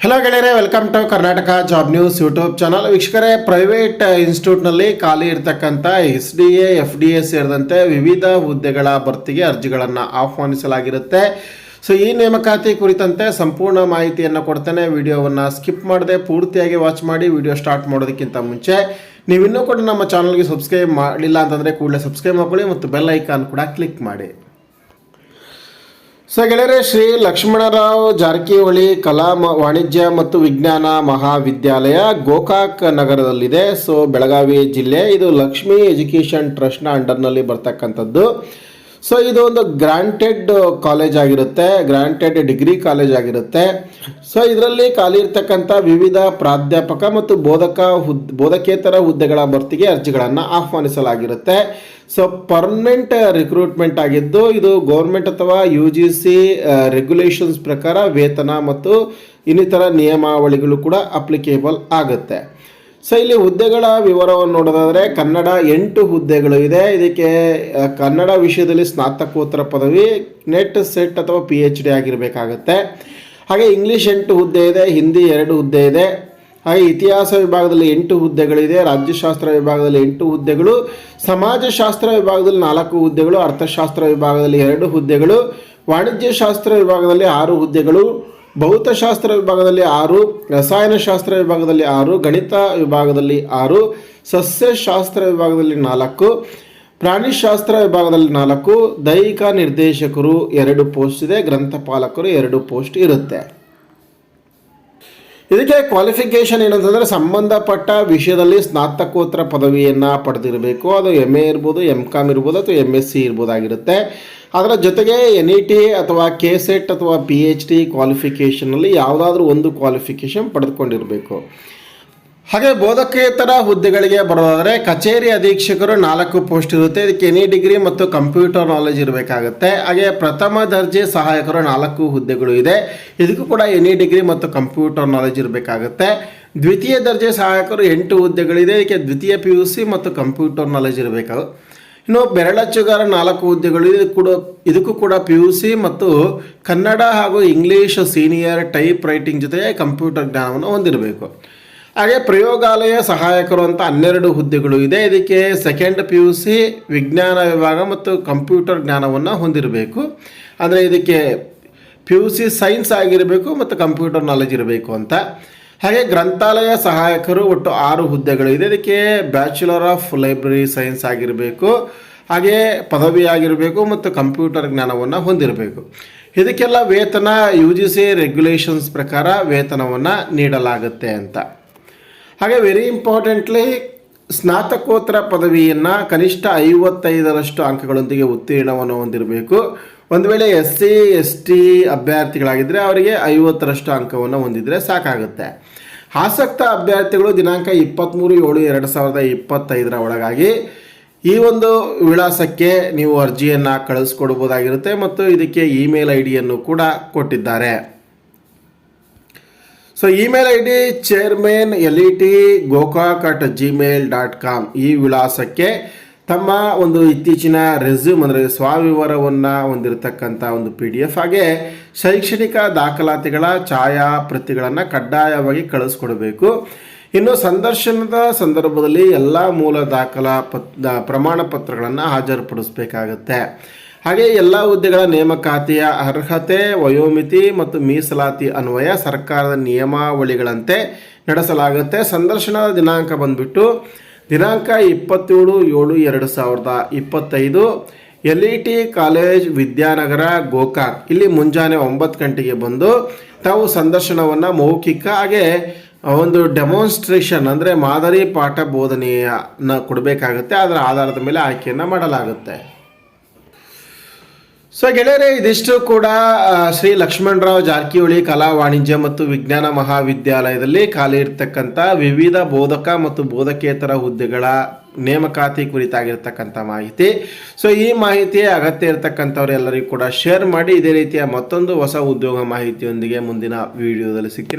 Hello ಗೆಳೆಯರೇ welcome to Karnataka job news YouTube channel ವೀಕ್ಷಕರೇ private ಇನ್ಸ್ಟಿಟ್ಯೂಟ್ನಲ್ಲಿ ಖಾಲಿ ಇರತಕ್ಕಂಥ S D A F D A ಸೇರಿದಂತೆ ವಿವಿಧ ಹುದ್ದೆಗಳ ಭರ್ತಿಗೆ ಅರ್ಜಿಗಳನ್ನು ಆಹ್ವಾನಿಸಲಾಗಿರುತ್ತೆ. ಸೊ ಈ ನೇಮಕಾತಿ ಕುರಿತಂತೆ ಸಂಪೂರ್ಣ ಮಾಹಿತಿಯನ್ನು ಕೊಡ್ತೇನೆ. ವಿಡಿಯೋವನ್ನು ಸ್ಕಿಪ್ ಮಾಡದೆ ಪೂರ್ತಿಯಾಗಿ ವಾಚ್ ಮಾಡಿ ವಿಡಿಯೋ ಸ್ಟಾರ್ಟ್ ಮಾಡೋದಕ್ಕಿಂತ ಮುಂಚೆ ನೀವಿನ್ನೂ ಕೂಡ ನಮ್ಮ ಚಾನಲ್ಗೆ ಸಬ್ಸ್ಕ್ರೈಬ್ ಮಾಡಿಲ್ಲ ಅಂತಂದರೆ ಕೂಡಲೇ ಸಬ್ಸ್ಕ್ರೈಬ್ ಮಾಡ್ಕೊಳ್ಳಿ ಮತ್ತು ಬೆಲ್ ಐಕಾನ್ ಕೂಡ ಕ್ಲಿಕ್ ಮಾಡಿ. ಸೊ ಗೆಳೆಯರೆ, ಶ್ರೀ ಲಕ್ಷ್ಮಣರಾವ್ ಜಾರಕಿಹೊಳಿ ಕಲಾ ವಾಣಿಜ್ಯ ಮತ್ತು ವಿಜ್ಞಾನ ಮಹಾವಿದ್ಯಾಲಯ ಗೋಕಾಕ್ ನಗರದಲ್ಲಿದೆ. ಸೊ ಬೆಳಗಾವಿ ಜಿಲ್ಲೆ, ಇದು ಲಕ್ಷ್ಮಿ ಎಜುಕೇಷನ್ ಟ್ರಸ್ಟ್ನ ಅಂಡರ್ನಲ್ಲಿ ಬರ್ತಕ್ಕಂಥದ್ದು. ಸೊ ಇದು ಒಂದು ಗ್ರಾಂಟೆಡ್ ಕಾಲೇಜ್ ಆಗಿರುತ್ತೆ ಗ್ರಾಂಟೆಡ್ ಡಿಗ್ರಿ ಕಾಲೇಜ್ ಆಗಿರುತ್ತೆ. ಸೊ ಇದರಲ್ಲಿ ಖಾಲಿ ಇರ್ತಕ್ಕಂಥ ವಿವಿಧ ಪ್ರಾಧ್ಯಾಪಕ ಮತ್ತು ಬೋಧಕ ಹುದ್, ಬೋಧಕೇತರ ಹುದ್ದೆಗಳ ಭರ್ತಿಗೆ ಅರ್ಜಿಗಳನ್ನು ಆಹ್ವಾನಿಸಲಾಗಿರುತ್ತೆ. ಸೊ ಪರ್ಮನೆಂಟ್ ರಿಕ್ರೂಟ್ಮೆಂಟ್ ಆಗಿದ್ದು, ಇದು ಗೌರ್ಮೆಂಟ್ ಅಥವಾ ಯು ಜಿ ಸಿ ರೆಗ್ಯುಲೇಷನ್ಸ್ ಪ್ರಕಾರ ವೇತನ ಮತ್ತು ಇನ್ನಿತರ ನಿಯಮಾವಳಿಗಳು ಕೂಡ ಅಪ್ಲಿಕೇಬಲ್ ಆಗುತ್ತೆ. ಸೊ ಇಲ್ಲಿ ಹುದ್ದೆಗಳ ವಿವರವನ್ನು ನೋಡೋದಾದರೆ ಕನ್ನಡ ಎಂಟು ಹುದ್ದೆಗಳು ಇದೆ. ಇದಕ್ಕೆ ಕನ್ನಡ ವಿಷಯದಲ್ಲಿ ಸ್ನಾತಕೋತ್ತರ ಪದವಿ, ನೆಟ್, ಸೆಟ್ ಅಥವಾ ಪಿ ಎಚ್ ಡಿ ಆಗಿರಬೇಕಾಗತ್ತೆ. ಹಾಗೆ ಇಂಗ್ಲೀಷ್ ಎಂಟು ಹುದ್ದೆ ಇದೆ, ಹಿಂದಿ ಎರಡು ಹುದ್ದೆ ಇದೆ. ಹಾಗೆ ಇತಿಹಾಸ ವಿಭಾಗದಲ್ಲಿ ಎಂಟು ಹುದ್ದೆಗಳಿದೆ, ರಾಜ್ಯಶಾಸ್ತ್ರ ವಿಭಾಗದಲ್ಲಿ ಎಂಟು ಹುದ್ದೆಗಳು, ಸಮಾಜಶಾಸ್ತ್ರ ವಿಭಾಗದಲ್ಲಿ ನಾಲ್ಕು ಹುದ್ದೆಗಳು, ಅರ್ಥಶಾಸ್ತ್ರ ವಿಭಾಗದಲ್ಲಿ ಎರಡು ಹುದ್ದೆಗಳು, ವಾಣಿಜ್ಯಶಾಸ್ತ್ರ ವಿಭಾಗದಲ್ಲಿ ಆರು ಹುದ್ದೆಗಳು ಭೌತಶಾಸ್ತ್ರ ವಿಭಾಗದಲ್ಲಿ ಆರು, ರಸಾಯನಶಾಸ್ತ್ರ ವಿಭಾಗದಲ್ಲಿ ಆರು, ಗಣಿತ ವಿಭಾಗದಲ್ಲಿ ಆರು, ಸಸ್ಯಶಾಸ್ತ್ರ ವಿಭಾಗದಲ್ಲಿ ನಾಲ್ಕು, ಪ್ರಾಣಿಶಾಸ್ತ್ರ ವಿಭಾಗದಲ್ಲಿ ನಾಲ್ಕು, ದೈಹಿಕ ನಿರ್ದೇಶಕರು ಎರಡು ಪೋಸ್ಟ್ ಇದೆ, ಗ್ರಂಥಪಾಲಕರು ಎರಡು ಪೋಸ್ಟ್ ಇರುತ್ತೆ. ಇದಕ್ಕೆ ಕ್ವಾಲಿಫಿಕೇಷನ್ ಏನಂತಂದರೆ ಸಂಬಂಧಪಟ್ಟ ವಿಷಯದಲ್ಲಿ ಸ್ನಾತಕೋತ್ತರ ಪದವಿಯನ್ನು ಪಡೆದಿರಬೇಕು. ಅದು ಎಂ ಎ ಇರ್ಬೋದು ಎಂ ಕಾಮ್ ಇರ್ಬೋದು ಅಥವಾ ಎಂ ಎಸ್ ಸಿ ಇರ್ಬೋದಾಗಿರುತ್ತೆ. ಅದರ ಜೊತೆಗೆ ಎನ್ ಇ ಟಿ ಅಥವಾ ಕೆ ಸೆಟ್ ಅಥವಾ ಪಿ ಎಚ್ ಡಿ ಕ್ವಾಲಿಫಿಕೇಷನಲ್ಲಿ ಯಾವುದಾದ್ರೂ ಒಂದು ಕ್ವಾಲಿಫಿಕೇಷನ್ ಪಡೆದುಕೊಂಡಿರಬೇಕು. ಹಾಗೆ ಬೋಧಕೇತರ ಹುದ್ದೆಗಳಿಗೆ ಬರೋದಾದರೆ ಕಚೇರಿ ಅಧೀಕ್ಷಕರು ನಾಲ್ಕು ಪೋಸ್ಟ್ ಇರುತ್ತೆ. ಇದಕ್ಕೆ ಎನಿ ಡಿಗ್ರಿ ಮತ್ತು ಕಂಪ್ಯೂಟರ್ ನಾಲೆಜ್ ಇರಬೇಕಾಗುತ್ತೆ. ಹಾಗೆ ಪ್ರಥಮ ದರ್ಜೆ ಸಹಾಯಕರು ನಾಲ್ಕು ಹುದ್ದೆಗಳು ಇದೆ. ಇದಕ್ಕೂ ಕೂಡ ಎನಿ ಡಿಗ್ರಿ ಮತ್ತು ಕಂಪ್ಯೂಟರ್ ನಾಲೆಜ್ ಇರಬೇಕಾಗುತ್ತೆ. ದ್ವಿತೀಯ ದರ್ಜೆ ಸಹಾಯಕರು ಎಂಟು ಹುದ್ದೆಗಳಿದೆ. ಇದಕ್ಕೆ ದ್ವಿತೀಯ ಪಿ ಯು ಸಿ ಮತ್ತು ಕಂಪ್ಯೂಟರ್ ನಾಲೆಜ್ ಇರಬೇಕು ಇನ್ನು ಬೆರಳಚ್ಚುಗಾರ ನಾಲ್ಕು ಹುದ್ದೆಗಳು ಇದು. ಕೂಡ ಇದಕ್ಕೂ ಕೂಡ ಪಿ ಯು ಸಿ ಮತ್ತು ಕನ್ನಡ ಹಾಗೂ ಇಂಗ್ಲೀಷ್ ಸೀನಿಯರ್ ಟೈಪ್ ರೈಟಿಂಗ್ ಜೊತೆಗೆ ಕಂಪ್ಯೂಟರ್ ಜ್ಞಾನವನ್ನು ಹೊಂದಿರಬೇಕು. ಹಾಗೆ ಪ್ರಯೋಗಾಲಯ ಸಹಾಯಕರು ಅಂತ ಹನ್ನೆರಡು ಹುದ್ದೆಗಳು ಇದೆ. ಇದಕ್ಕೆ ಸೆಕೆಂಡ್ ಪಿ ಯು ಸಿ ವಿಜ್ಞಾನ ವಿಭಾಗ ಮತ್ತು ಕಂಪ್ಯೂಟರ್ ಜ್ಞಾನವನ್ನು ಹೊಂದಿರಬೇಕು. ಅಂದರೆ ಇದಕ್ಕೆ ಪಿ ಯು ಸಿ ಸೈನ್ಸ್ ಆಗಿರಬೇಕು ಮತ್ತು ಕಂಪ್ಯೂಟರ್ ನಾಲೆಜ್ ಇರಬೇಕು ಅಂತ. ಹಾಗೆ ಗ್ರಂಥಾಲಯ ಸಹಾಯಕರು ಒಟ್ಟು ಆರು ಹುದ್ದೆಗಳು ಇದೆ. ಇದಕ್ಕೆ ಬ್ಯಾಚುಲರ್ ಆಫ್ ಲೈಬ್ರರಿ ಸೈನ್ಸ್ ಆಗಿರಬೇಕು. ಹಾಗೆ ಪದವಿ ಆಗಿರಬೇಕು ಮತ್ತು ಕಂಪ್ಯೂಟರ್ ಜ್ಞಾನವನ್ನು ಹೊಂದಿರಬೇಕು. ಇದಕ್ಕೆಲ್ಲ ವೇತನ ಯು ಜಿ ಸಿ ರೆಗ್ಯುಲೇಷನ್ಸ್ ಪ್ರಕಾರ ವೇತನವನ್ನು ನೀಡಲಾಗುತ್ತೆ ಅಂತ. ಹಾಗೆ ವೆರಿ ಇಂಪಾರ್ಟೆಂಟ್ಲಿ ಸ್ನಾತಕೋತ್ತರ ಪದವಿಯನ್ನು ಕನಿಷ್ಠ ಐವತ್ತೈದರಷ್ಟು ಅಂಕಗಳೊಂದಿಗೆ ಉತ್ತೀರ್ಣವನ್ನು ಹೊಂದಿರಬೇಕು. ಒಂದು ವೇಳೆ ಎಸ್ ಸಿ ಎಸ್ ಟಿ ಅಭ್ಯರ್ಥಿಗಳಾಗಿದ್ದರೆ ಅವರಿಗೆ ಐವತ್ತರಷ್ಟು ಅಂಕವನ್ನು ಹೊಂದಿದರೆ ಸಾಕಾಗುತ್ತೆ. ಆಸಕ್ತ ಅಭ್ಯರ್ಥಿಗಳು ದಿನಾಂಕ ಇಪ್ಪತ್ತ್ಮೂರು ಏಳು, ಎರಡು ಸಾವಿರದ ಇಪ್ಪತ್ತೈದರ ಒಳಗಾಗಿ ಈ ಒಂದು ವಿಳಾಸಕ್ಕೆ ನೀವು ಅರ್ಜಿಯನ್ನು ಕಳಿಸ್ಕೊಡ್ಬೋದಾಗಿರುತ್ತೆ ಮತ್ತು ಇದಕ್ಕೆ ಇಮೇಲ್ ಐ ಡಿಯನ್ನು ಕೂಡ ಕೊಟ್ಟಿದ್ದಾರೆ. So email I D chairman L E T Gokak at Gmail dot com ಈ ವಿಳಾಸಕ್ಕೆ ತಮ್ಮ ಒಂದು ಇತ್ತೀಚಿನ ರೆಸ್ಯೂಮ್ ಅಂದರೆ ಸ್ವವಿವರವನ್ನು ಹೊಂದಿರತಕ್ಕಂಥ ಒಂದು ಪಿ ಡಿ ಎಫ್ ಹಾಗೆ ಶೈಕ್ಷಣಿಕ ದಾಖಲಾತಿಗಳ ಛಾಯಾ ಪ್ರತಿಗಳನ್ನು ಕಡ್ಡಾಯವಾಗಿ ಕಳಿಸ್ಕೊಡಬೇಕು. ಇನ್ನು ಸಂದರ್ಶನದ ಸಂದರ್ಭದಲ್ಲಿ ಎಲ್ಲ ಮೂಲ ದಾಖಲಾ ಪತ್ ಪ್ರಮಾಣ ಪತ್ರಗಳನ್ನು ಹಾಜರುಪಡಿಸಬೇಕಾಗತ್ತೆ. ಹಾಗೆ ಎಲ್ಲ ಹುದ್ದೆಗಳ ನೇಮಕಾತಿಯ ಅರ್ಹತೆ, ವಯೋಮಿತಿ ಮತ್ತು ಮೀಸಲಾತಿ ಅನ್ವಯ ಸರ್ಕಾರದ ನಿಯಮಾವಳಿಗಳಂತೆ ನಡೆಸಲಾಗುತ್ತೆ. ಸಂದರ್ಶನದ ದಿನಾಂಕ ಬಂದ್ಬಿಟ್ಟು ದಿನಾಂಕ ಇಪ್ಪತ್ತೇಳು, ಏಳು, ಎರಡು ಸಾವಿರದ ಇಪ್ಪತ್ತೈದು, L E T college, Vidyanagar, Gokak. ಇಲ್ಲಿ ಮುಂಜಾನೆ ಒಂಬತ್ತು ಗಂಟೆಗೆ ಬಂದು ತಾವು ಸಂದರ್ಶನವನ್ನು ಮೌಖಿಕ ಹಾಗೆ ಒಂದು ಡೆಮಾನ್ಸ್ಟ್ರೇಷನ್ ಅಂದರೆ ಮಾದರಿ ಪಾಠ ಬೋಧನೆಯನ್ನು ಕೊಡಬೇಕಾಗುತ್ತೆ. ಅದರ ಆಧಾರದ ಮೇಲೆ ಆಯ್ಕೆಯನ್ನು ಮಾಡಲಾಗುತ್ತೆ. ಸೊ ಗೆಳೆಯರೇ, ಇದಿಷ್ಟು ಕೂಡ ಶ್ರೀ ಲಕ್ಷ್ಮಣರಾವ್ ಜಾರಕಿಹೊಳಿ ಕಲಾ ವಾಣಿಜ್ಯ ಮತ್ತು ವಿಜ್ಞಾನ ಮಹಾವಿದ್ಯಾಲಯದಲ್ಲಿ ಖಾಲಿ ಇರತಕ್ಕಂಥ ವಿವಿಧ ಬೋಧಕ ಮತ್ತು ಬೋಧಕೇತರ ಹುದ್ದೆಗಳ ನೇಮಕಾತಿ ಕುರಿತಾಗಿರ್ತಕ್ಕಂಥ ಮಾಹಿತಿ. ಸೊ ಈ ಮಾಹಿತಿ ಅಗತ್ಯ ಇರತಕ್ಕಂಥವರೆಲ್ಲರಿಗೂ ಕೂಡ ಶೇರ್ ಮಾಡಿ, ಇದೇ ರೀತಿಯ ಮತ್ತೊಂದು ಹೊಸ ಉದ್ಯೋಗ ಮಾಹಿತಿಯೊಂದಿಗೆ ಮುಂದಿನ ವಿಡಿಯೋದಲ್ಲಿ ಸಿಗ್ತೀನಿ.